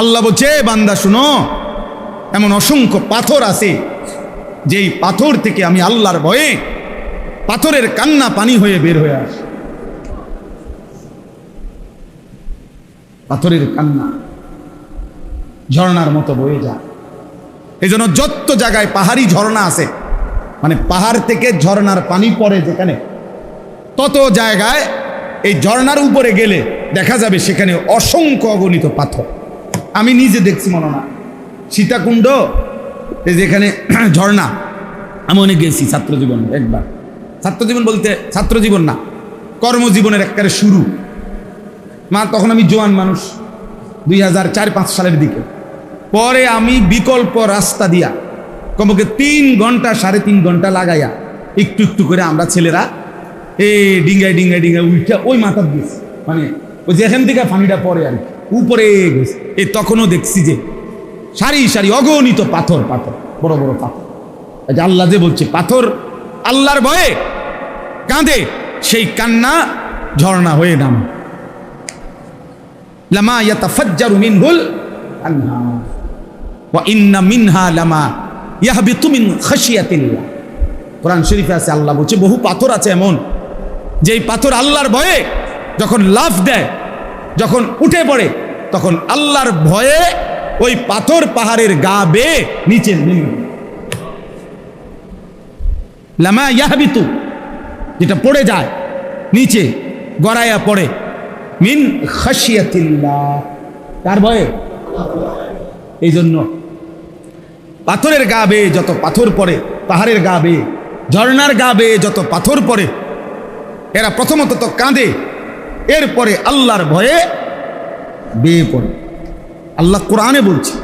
আল্লাহ বলছে বান্দা, শুনো, এমন অসংখ্য পাথর আছে, যেই পাথর থেকে আমি আল্লাহর ভয়ে পাথরের কান্না পানি হয়ে বের হয়ে আসে। পাথরের কান্না ঝর্ণার মতো বয়ে যায়। এই জন্য যত জায়গায় পাহাড়ি ঝর্ণা আছে মানে পাহাড় থেকে ঝর্ণার পানি পড়ে যেখানে, তত জায়গায় এই ঝর্ণার উপরে গেলে দেখা যাবে সেখানে অসংখ্য অগণিত পাথর। আমি নিজে দেখছি মনে না সীতাকুণ্ড যেখানে ঝর্ণা। আমি অনেক গেছি ছাত্রজীবন একবার। ছাত্রজীবন বলতে ছাত্রজীবন না কর্মজীবনের একবারে শুরু। মা তখন আমি জোয়ান মানুষ দুই হাজার চার পাঁচ সালের দিকে। পরে আমি বিকল্প রাস্তা দিয়া কমকে তিন ঘণ্টা সাড়ে তিন ঘণ্টা লাগাইয়া একটু একটু করে আমরা ছেলেরা এ ডিঙ্গায় ডিঙ্গায় ডিঙ্গায় উঠে ওই মাথার গেছি মানে ওই যেখান থেকে পানিটা পরে আর কি, উপরে গেছে এ তখনও দেখছি যে সারি সারি অগণিত পাথর পাথর, বড় বড় পাথর। যে আল্লাহ যে বলছে, পাথর আল্লাহর ভয়ে কাঁদে, সেই কান্না ঝর্ণা হয়ে নাম। লামা ইয়াতাফাজ্জারু মিনহুল আনহার। ওয়া ইন্না মিনহা লামা ইয়াহবিতু মিন খাশিয়াতিল্লাহ। কোরআন শরীফে আছে, আল্লাহ বলছে, বহু পাথর আছে এমন, যেই পাথর আল্লাহর ভয়ে যখন লাফ দেয় যখন উঠে পড়ে, তখন আল্লাহর ভয়ে ওই পাথর পাহাড়ের গা বেয়ে নিচে লামা ইয়াহবিতু, যেটা পড়ে যায়, নিচে গড়াইয়া পড়ে, মিন খাসিয়াতিল্লাহ কার ভয়ে? এই জন্য। পাথরের গা বেয়ে যত পাথর পড়ে, পাহাড়ের গা বেয়ে, ঝর্ণার গা বেয়ে যত পাথর পড়ে, এরা প্রথমত তো কাঁদে এরপরে আল্লাহর ভয়ে বেয়ে পড়ে আল্লাহ কোরআনে বলছে,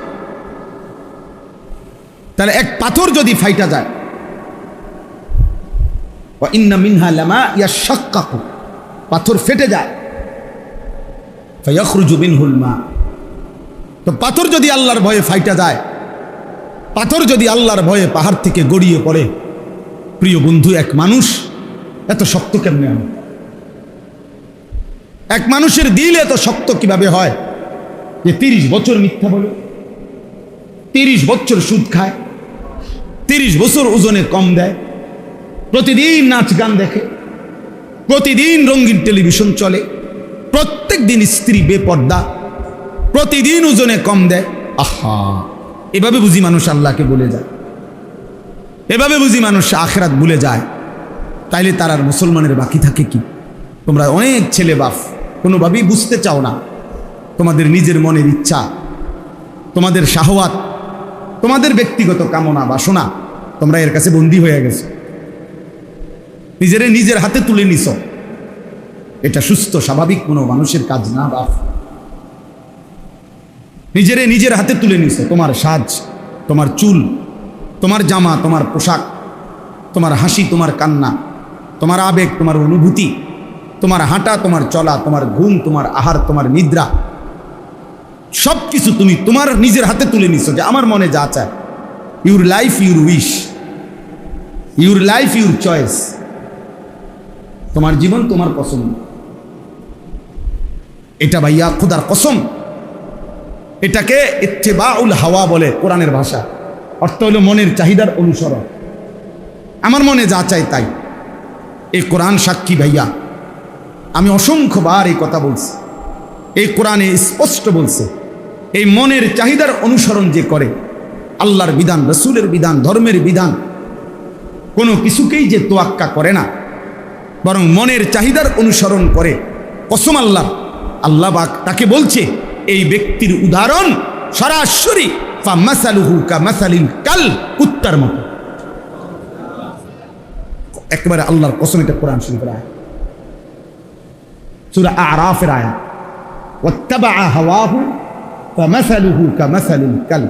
তাহলে এক পাথর যদি ফাইটা যায় ইন্না মিনহা লামা ইয়া ইয়াশাক্কাকু, পাথর ফেটে যায়, ফায়াখরুজু মিনহুল মা। তো পাথর যদি আল্লাহর ভয়ে ফাইটা যায়, পাথর যদি আল্লাহর ভয়ে পাহাড় থেকে গড়িয়ে পড়ে, প্রিয় বন্ধু, এক মানুষ এত শক্ত কেমনে হয় এক মানুষের দিল এত শক্ত কীভাবে হয়? যে তিরিশ বছর মিথ্যা বলে, তিরিশ বছর সুদ খায়, তিরিশ বছর ওজনে কম দেয়, প্রতিদিন নাচ গান দেখে, প্রতিদিন রঙিন টেলিভিশন চলে, প্রত্যেক দিন স্ত্রী বেপর্দা, প্রতিদিন ওজনে কম দেয়। আহা, এভাবে বুঝি মানুষ আল্লাহকে বলে যায়। এভাবে বুঝি মানুষ আখরাত ভুলে যায়। তাইলে তার আর মুসলমানের বাকি থাকে কি? তোমরা অনেক ছেলে বাপ। কোনোভাবেই বুঝতে চাও না। তোমাদের নিজের মনের ইচ্ছা, তোমাদের শাহওয়াত, তোমাদের ব্যক্তিগত কামনা বাসনা তোমরা এর কাছে বন্দী হয়ে গেছো। নিজেরে নিজের হাতে তুলে নিছ। এটা সুস্থ, স্বাভাবিক কোনো মানুষের কাজ না, বাপ। নিজেরে নিজের হাতে তুলে নিছ। তোমার সাজ, তোমার চুল, তোমার জামা, তোমার পোশাক, তোমার হাসি, তোমার কান্না, তোমার আবেগ, তোমার অনুভূতি তোমার হাঁটা, তোমার চলা, তোমার ঘুম, তোমার আহার, তোমার নিদ্রা সব কিছু তুমি তোমার নিজের হাতে তুলে নিছো যে আমার মনে যা চায়। Your life your wish your life your choice তোমার জীবন, তোমার পছন্দ। এটা ভাইয়া খুদার কসম। এটাকে ইত্তেবাউল হাওয়া বলে কোরআনের ভাষা। অর্থ হলো মনের চাহিদার অনুসরণ। আমার মনে যা চাই তাই। এই কোরআন সাক্ষী ভাইয়া। আমি অসংখ্যবার এই কথা বলছি। এই কোরআনে স্পষ্ট বলছে, এই মনের চাহিদার অনুসরণ যে করে, আল্লাহর বিধান, রসুলের বিধান, ধর্মের বিধান, কোনো কিছুকেই যে তোয়াক্কা করে না, বরং মনের চাহিদার অনুসরণ করে। কসম আল্লাহ আল্লাহ বাক তাকে বলছে, এই ব্যক্তির উদাহরণ সরাসরি ফা মাসালুহু কাল কুত্তার মতো। একেবারে আল্লাহর কসম এটা কোরআন শরীফের আয়াত। সূরা আরাফের আয়াত। ওয়াত্তাবা হাওয়াহু ফামাসালুহু কামাসালিল কাল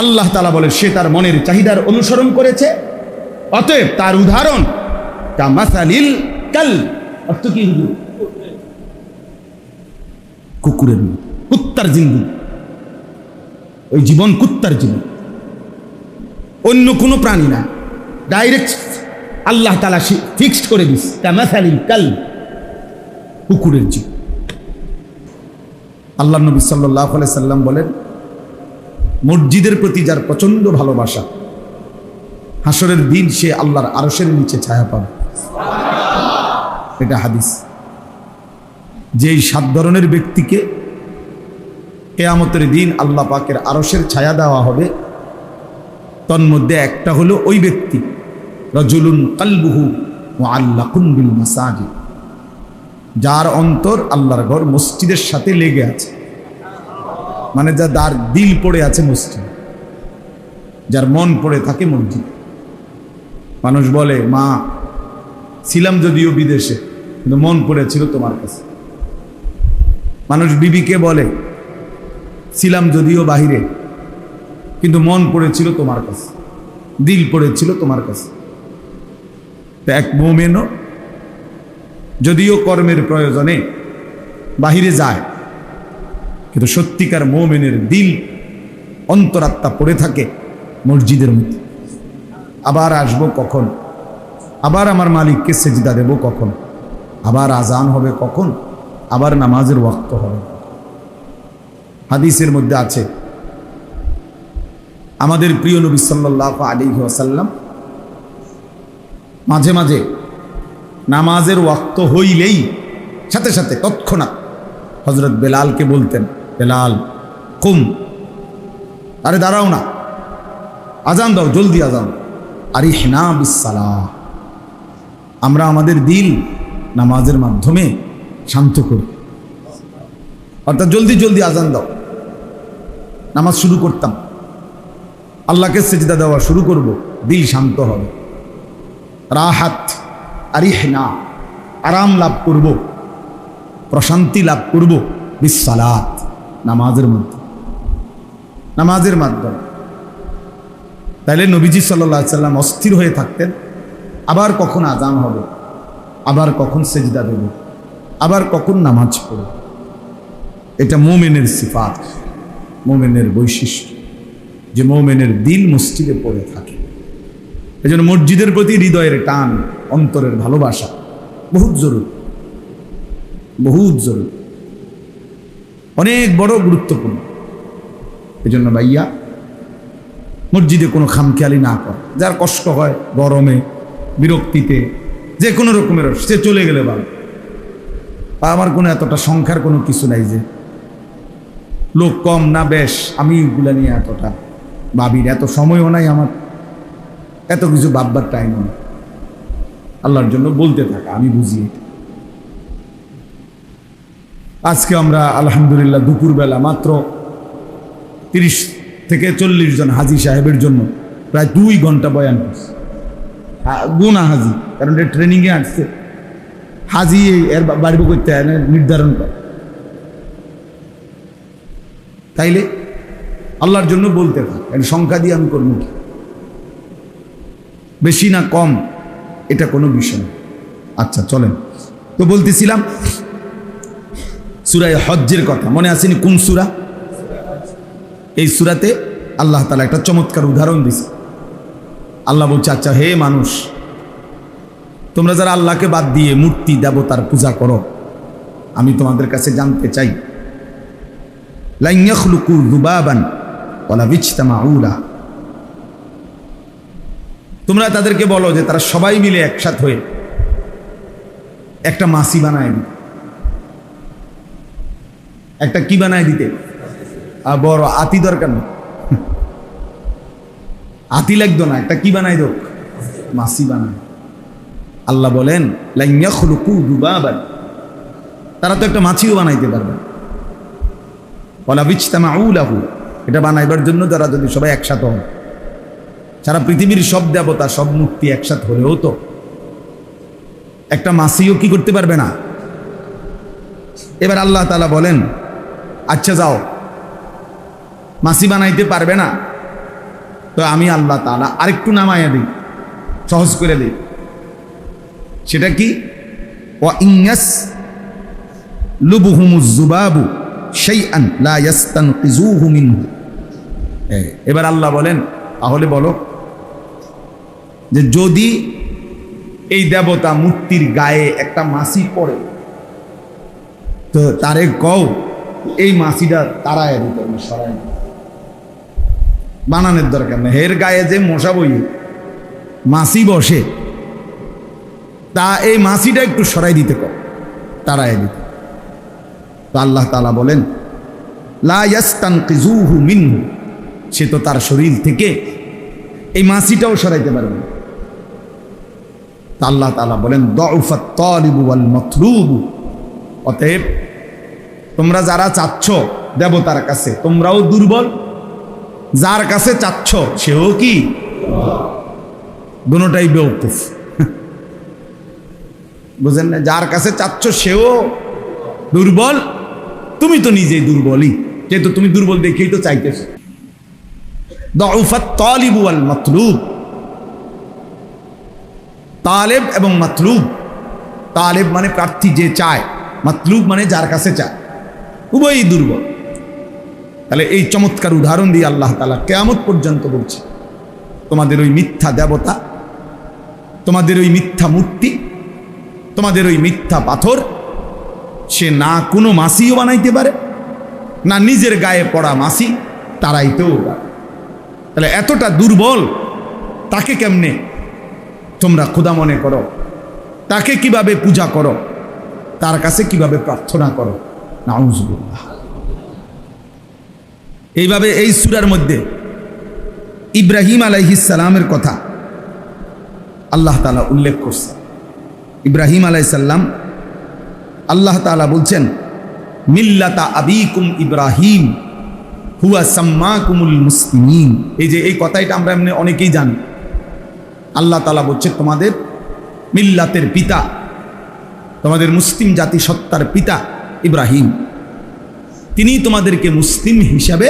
আল্লাহ তাআলা বলে সে তার মনের চাহিদার অনুসরণ করেছে, অতএব তার উদাহরণ কামাসালিল কাল অর্থ কি, হুজুর? কুকুরের মতো কুত্তার জিন্দু ওই জীবন কুত্তার জীবন অন্য কোনো প্রাণী না। ডাইরেক্ট আল্লাহ তালা ফিক্সড করে দিস। কামাসালিল কাল কুকুরের জীবন আল্লাহ নবী সাল্লাহ সাল্লাম বলেন, মসজিদের প্রতি যার প্রচণ্ড ভালোবাসা, হাসরের দিন সে আল্লাহর আরসের নিচে ছায়া পাবে। এটা হাদিস। যেই সাত ধরনের ব্যক্তিকে কেয়ামতের দিন আল্লাহ পাকের আরসের ছায়া দেওয়া হবে, তন্মধ্যে একটা হলো ওই ব্যক্তি। ও আল্লাহ যার অন্তর আল্লাহর ঘর মসজিদের সাথে লেগে আছে। মানে যা তার দিল পড়ে আছে মসজিদ। যার মন পড়ে থাকে মসজিদ। মানুষ বলে, মা, ছিলাম যদিও বিদেশে, কিন্তু মন পড়েছিল তোমার কাছে। মানুষ বিবিকে বলে, ছিলাম যদিও বাহিরে, কিন্তু মন পড়েছিল তোমার কাছে। দিল পড়েছিল তোমার কাছে। তো এক মোমেনও যদিও কর্মের প্রয়োজনে বাহিরে যায়, কিন্তু সত্যিকার মোমেনের দিল অন্তরাত্মা পড়ে থাকে মসজিদের মধ্যে। আবার আসব কখন? আবার আমার মালিককে সেজিদা দেব কখন? আবার আজান হবে কখন? আবার নামাজের ওয়াক্ত হবে হাদিসের মধ্যে আছে, আমাদের প্রিয় নবী সাল্লাহ আলী ওয়াসাল্লাম মাঝে মাঝে নামাজের ওয়াক্ত হইলেই সাথে সাথে তৎক্ষণাৎ হজরত বেলালকে বলতেন, বেলাল, কুম, আরে দাঁড়াও না। আজান দাও, জলদি আজান আরে হেনা বিসালা আমরা আমাদের দিল নামাজের মাধ্যমে শান্ত করি। অর্থাৎ জলদি জলদি আজান দাও। নামাজ শুরু করতাম। আল্লাহকে সেজদা দেওয়া শুরু করব, দিল শান্ত হবে। রাহাত, আরিহনা, আরাম লাভ করব, প্রশান্তি লাভ করব বিসালাত নামাজের মধ্যে নামাজের মাধ্যমে। তাইলে নবীজি সাল্লা সাল্লাম অস্থির হয়ে থাকতেন, আবার কখন আজান হবে, আবার কখন সেজদা দেব, আবার কখন নামাজ পড়ব। এটা মোমেনের সিফাত, মোমেনের বৈশিষ্ট্য। যে মোমেনের দিল মসজিদে পড়ে থাকে। এই জন্য মসজিদের প্রতি হৃদয়ের টান, অন্তরের ভালোবাসা বহুত জরুরি বহুত জরুরি। অনেক বড় গুরুত্বপূর্ণ। এই জন্য ভাইয়া, মসজিদে কোনো খামখেয়ালি না কর। যার কষ্ট হয় গরমে, বিরক্তিতে, যে কোনো রকমের সে চলে গেলে ভালো। আমার কোনো এতটা সংখ্যার কোনো কিছু নাই যে, লোক কম না বেশ, আমি এগুলা নিয়ে এতটা ভাবির, এত সময়ও নাই আমার। এত কিছু ভাববার টাইম নেই। আল্লাহর জন্য বলতে থাকা, আমি বুঝি। আজকে আমরা আলহামদুলিল্লাহ দুপুরবেলা মাত্র তিরিশ থেকে চল্লিশ জন হাজি সাহেবের জন্য প্রায় দুই ঘণ্টা বয়ান করছি। গুনা হাজি, কারণ এটা ট্রেনিংয়ে আসছে। হাজি এর বা- বাড়িব করতে নির্ধারণ করে। তাইলে আল্লাহর জন্য বলতে থাক সংখ্যা দিয়ে আমি করব কি? বেশি না কম, এটা কোনো বিষয় আচ্ছা চলেন। তো বলতেছিলাম, সুরায় হজ্জের কথা, মনে আসেনি কোন সুরা? এই সুরাতে আল্লাহ তালা একটা চমৎকার উদাহরণ দিছে। আল্লাহ বলছে আচ্ছা হে মানুষ, তোমরা যারা আল্লাহকে বাদ দিয়ে মূর্তি, দেবতার পূজা করো, আমি তোমাদের কাছে জানতে চাই লাইয়াখলুকু দুবাবান ওলা বিচতামাউলা তোমরা তাদেরকে বলো যে তারা সবাই মিলে একসাথ হয়ে একটা মাসি বানায় দিতে। একটা কি বানায় দিতে? আর বড় আতি দরকার নেই আতি লাগতো না, একটা কি বানাই দোক? মাসি বানায়। আল্লাহ বলেন তারা তো একটা মাছিও বানাইতে পারবে। বলা ওলা বিচতামাউলাহু এটা বানাইবার জন্য তারা যদি সবাই একসাথে হয় সারা পৃথিবীর সব দেবতা সব মুক্তি একসাথে হলেও তো একটা মাসিও কি করতে পারবে না? এবার আল্লাহ তালা বলেন আচ্ছা যাও মাসি বানাইতে পারবে না। তো আমি আল্লাহ তালা আরেকটু নামাইয়া দিই সহজ করে দিই। সেটা কি? ও ইংয়াস লুবুহুমুজুবাবু শাইআন লা ইয়াস্তানকিজুহু মিনহু। এ, এবার আল্লাহ বলেন তাহলে বলো যে যদি এই দেবতা মূর্তির গায়ে একটা মাসি পড়ে, তো তারে কও, এই মাসিটা তারায় হবে সরাই বানানোর দরকার নেই। হের গায়ে যে মশা বই, মাসি বসে, তা এই মাসিটা একটু সরাই দিতে কর তারায় দিতে আল্লাহ তালা বলেন, লা ইয়াস্তানকিজুহু মিনহু সে তো তার শরীর থেকে এই মাসিটাও সরাইতে পারবে না। আল্লাহ তালা বলেন তালিবু অতএব, তোমরা যারা চাচ্ছ দেবতার কাছে, তোমরাও দুর্বল। যার কাছে চাচ্ছ, সেও কি? দুটাই বেউকুফ বুঝেন না? যার কাছে চাচ্ছ, সেও দুর্বল। তুমি তো নিজেই দুর্বলই। যেহেতু তুমি দুর্বল দেখেই তো চাইতেছ। ওয়াল মাতলুব। তালেব এবং মাতলুব। তালেব মানে প্রার্থী যে চায়, মাতলুব মানে যার কাছে চায়। উভয়ই দুর্বল। তাহলে এই চমৎকার উদাহরণ দিয়ে আল্লাহ তালা কেয়ামত পর্যন্ত বলছে, তোমাদের ওই মিথ্যা দেবতা, তোমাদের ওই মিথ্যা মূর্তি, তোমাদের ওই মিথ্যা পাথর, সে না কোনো মাসিও বানাইতে পারে, না নিজের গায়ে পড়া মাসি, তারাইতেও তাহলে এতটা দুর্বল, তাকে কেমনে তোমরা ক্ষুদা মনে করো। তাকে কীভাবে পূজা করো? তার কাছে কীভাবে প্রার্থনা করো? নাউজুবিল্লাহ। এইভাবে এই সুরার মধ্যে ইব্রাহিম আলাইহিসালামের কথা আল্লাহ তালা উল্লেখ করছে। ইব্রাহিম আলাইসাল্লাম আল্লাহ তালা বলছেন, মিল্লাতা আবিকুম ইব্রাহিম, হুয়া সাম্মা কুমুল মুসলিমিন। এই যে এই কথাটা আমরা এমনি অনেকেই জানি। আল্লাহ তালা বলছে, তোমাদের মিল্লাতের পিতা, তোমাদের মুসলিম জাতি সত্তার পিতা ইব্রাহিম। তিনি তোমাদেরকে মুসলিম হিসাবে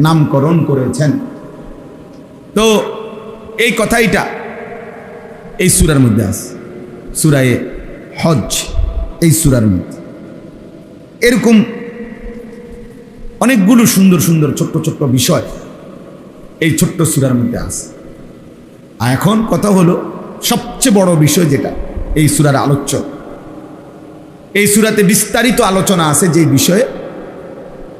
নামকরণ করেছেন। তো এই কথাইটা এই সুরার মধ্যে আছে। সুরায়ে হজ এই সুরার মধ্যে। এরকম অনেকগুলো সুন্দর সুন্দর ছোট্ট ছোট্ট বিষয় এই ছোট্ট সুরার মধ্যে আছে। আর এখন কথা হলো সবচেয়ে বড় বিষয় যেটা, এই সুরার আলোচ্য। এই সুরাতে বিস্তারিত আলোচনা আছে যে বিষয়ে,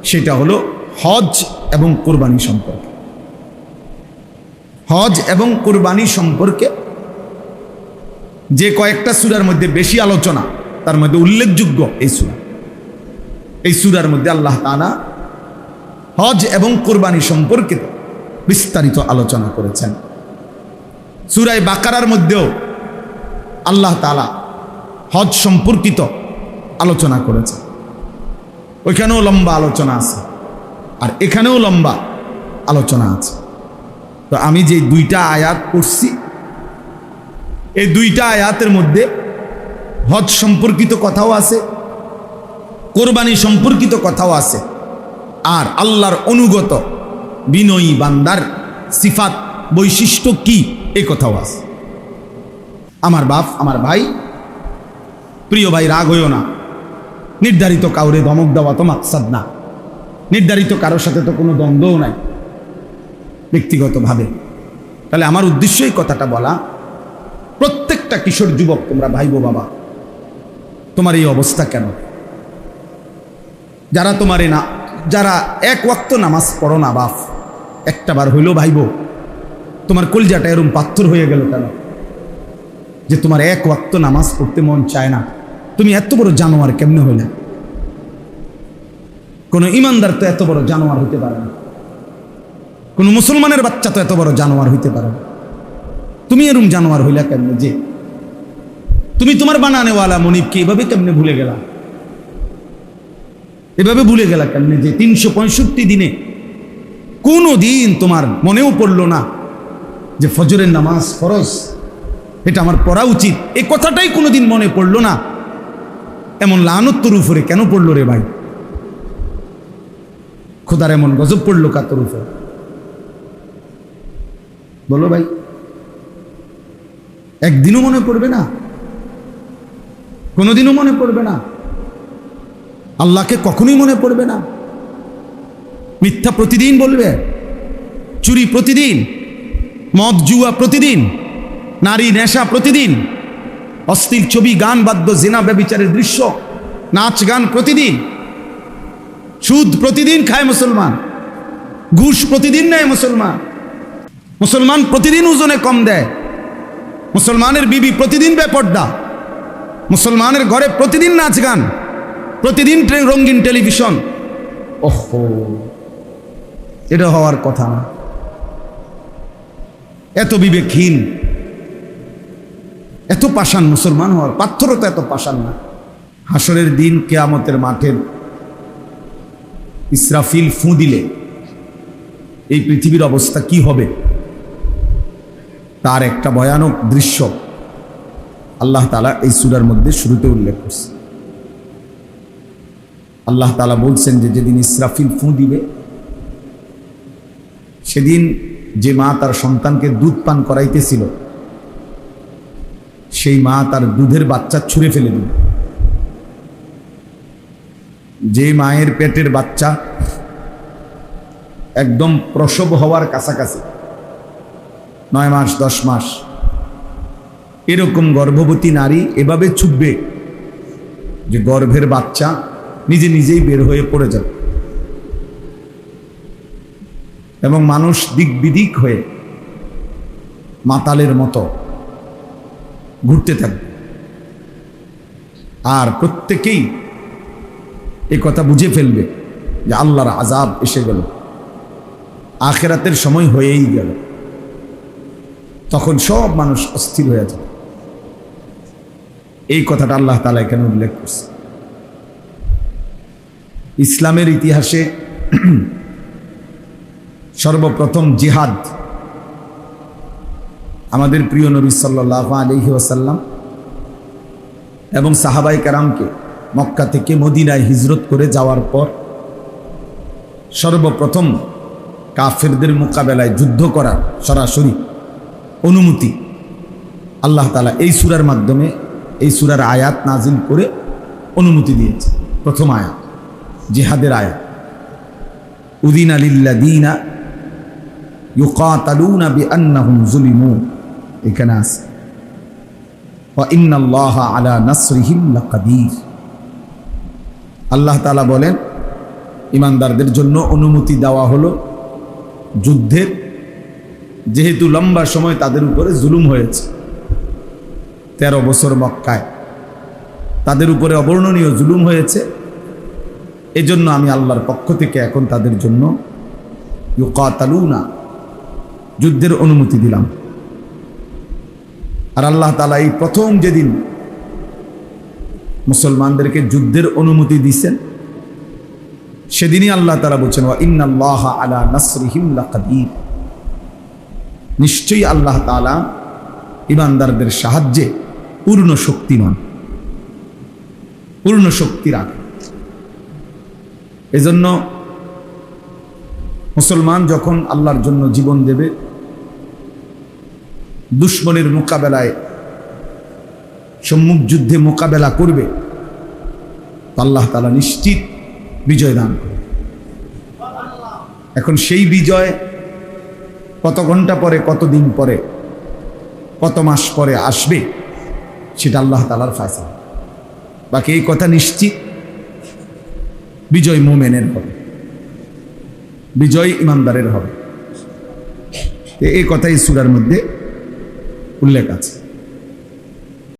সেটা হলো হজ এবং কোরবানি সম্পর্কে। হজ এবং কোরবানি সম্পর্কে যে কয়েকটা সুরার মধ্যে বেশি আলোচনা, তার মধ্যে উল্লেখযোগ্য এই সুরা। এই সুরার মধ্যে আল্লাহ তালা হজ এবং কোরবানি সম্পর্কিত বিস্তারিত আলোচনা করেছেন। সুরায় বাকারার মধ্যেও আল্লাহ তালা হজ সম্পর্কিত আলোচনা করেছে। ওইখানেও লম্বা আলোচনা আছে আর এখানেও লম্বা আলোচনা আছে। তো আমি যে দুইটা আয়াত পড়ছি, এই দুইটা আয়াতের মধ্যে হজ সম্পর্কিত কথাও আছে, কোরবানি সম্পর্কিত কথাও আছে, আর আল্লাহর অনুগত বিনয়ী বান্দার সিফাত বৈশিষ্ট্য কি? এ কথাও আছে। আমার বাপ, আমার ভাই, প্রিয় ভাই, রাগ হইও না। নির্ধারিত কাউরে ধমক দেওয়া তো মাকসাদ না। নির্ধারিত কারোর সাথে তো কোনো দ্বন্দ্বও নাই। ব্যক্তিগতভাবে। তাহলে আমার উদ্দেশ্য এই কথাটা বলা, প্রত্যেকটা কিশোর যুবক, তোমরা ভাইবো বাবা, তোমার এই অবস্থা কেন? যারা তোমার না, যারা এক ওয়াক্ত নামাজ পড়ো না, বাপ, একটা বার হইলেও ভাইবো তোমার কলজাটা এরম পাথর হয়ে গেল কেন? যে তোমার এক ওয়াক্ত নামাজ পড়তে মন চায় না। তুমি এত বড় জানোয়ার কেমনে হইলে? কোনো ইমানদার তো এত বড় জানোয়ার হইতে পারে না। কোনো মুসলমানের বাচ্চা তো এত বড় জানোয়ার হইতে পারে না। তুমি এরম জানোয়ার হইলা কেমনে যে? তুমি তোমার বানানেওয়ালা মনিবকে এভাবে কেমনে ভুলে গেলা? এভাবে ভুলে গেলা কেমনে যে তিনশো পঁয়ষট্টি দিনে কোনো দিন তোমার মনেও পড়ল না যে ফজরের নামাজ ফরজ, এটা আমার পড়া উচিত। এই কথাটাই কোনোদিন মনে পড়ল না। এমন লানত্তর উপরে কেন পড়ল রে ভাই? খোদার এমন গজব পড়ল কাতর উপরে? বলো ভাই, একদিনও মনে পড়বে না, কোনোদিনও মনে পড়বে না, আল্লাহকে কখনোই মনে পড়বে না। মিথ্যা প্রতিদিন বলবে, চুরি প্রতিদিন মদ, জুয়া প্রতিদিন, নারী নেশা প্রতিদিন অস্থির ছবি, গান, বাদ্য, জেনা, ব্যবিচারের দৃশ্য, নাচ, গান প্রতিদিন, সুদ প্রতিদিন খায় মুসলমান, ঘুষ প্রতিদিন নেয় মুসলমান মুসলমান প্রতিদিন ওজনে কম দেয়, মুসলমানের বিবি প্রতিদিন বেপর্দা, মুসলমানের ঘরে প্রতিদিন নাচ গান, প্রতিদিন রঙিন টেলিভিশন। ওহো, এটা হওয়ার কথা না। এত বিবেকহীন, এত পাষাণ মুসলমান হওয়ার পাথরও তো এত পাষাণ না। হাসরের দিন কেয়ামতের মাঠের ইসরাফিল ফু দিলে এই পৃথিবীর অবস্থা কি হবে? তার একটা ভয়ানক দৃশ্য আল্লাহ তালা এই সুরার মধ্যে শুরুতে উল্লেখ করছে। আল্লাহ তালা বলছেন যে যেদিন ইসরাফিল ফু দিবে, সেদিন যে মা তার সন্তানকে দুধ পান করাইতেছিল, সেই মা তার দুধের বাচ্চা ছুঁড়ে ফেলে দিল। যে মায়ের পেটের বাচ্চা একদম প্রসব হওয়ার কাছাকাছি, নয় মাস, দশ মাস, এরকম গর্ভবতী নারী এভাবে ছুটবে যে গর্ভের বাচ্চা নিজে নিজেই বের হয়ে পড়ে যাবে। এবং মানুষ দিক বিদিক হয়ে মাতালের মতো ঘুরতে থাকবে। আর প্রত্যেকেই এ কথা বুঝে ফেলবে যে আল্লাহর আজাব এসে গেল। আখেরাতের সময় হয়েই গেল। তখন সব মানুষ অস্থির হয়ে যাবে। এই কথাটা আল্লাহ তালা এখানে উল্লেখ করছে ইসলামের ইতিহাসে সর্বপ্রথম জিহাদ। আমাদের প্রিয় নবী সাল্লাহ আলহি ওসাল্লাম এবং সাহাবাই কারামকে মক্কা থেকে মদিনায় হিজরত করে যাওয়ার পর সর্বপ্রথম কাফেরদের মোকাবেলায় যুদ্ধ করার সরাসরি অনুমতি আল্লাহ তালা এই সুরার মাধ্যমে, এই সুরার আয়াত নাজিল করে অনুমতি দিয়েছে। প্রথম আয়াত, জিহাদের আয়াত। উদিন আলিল্লাদিনা এখানে আলা নাসরিহিম আল্লাহ বলেন, ইমানদারদের জন্য অনুমতি দেওয়া হলো যুদ্ধের, যেহেতু লম্বা সময় তাদের উপরে জুলুম হয়েছে। তেরো বছর মক্কায় তাদের উপরে অবর্ণনীয় জুলুম হয়েছে। এজন্য আমি আল্লাহর পক্ষ থেকে এখন তাদের জন্য ইউকাতালুনা যুদ্ধের অনুমতি দিলাম। আর আল্লাহ তালা এই প্রথম যেদিন মুসলমানদেরকে যুদ্ধের অনুমতি দিচ্ছেন সেদিনই আল্লাহ তালা বলছেন ইন্নাল্লাহ আলা নাসরিহিম লাকাদির নিশ্চয়ই আল্লাহ তালা ইমানদারদের সাহায্যে পূর্ণ শক্তিমান পূর্ণ শক্তি রাখে এজন্য মুসলমান যখন আল্লাহর জন্য জীবন দেবে, দুশ্মনের মোকাবেলায়, সম্মুখ যুদ্ধে মোকাবেলা করবে আল্লাহ তালা নিশ্চিত বিজয় দান করবে। এখন সেই বিজয় কত ঘণ্টা পরে, কত দিন পরে, কত মাস পরে আসবে, সেটা আল্লাহ তালার ফায়সা বাকি এই কথা নিশ্চিত বিজয় মোমেনের হবে। বিজয় ইমানদারের হবে। এই কথাই সুরার মধ্যে উল্লেখ আছে।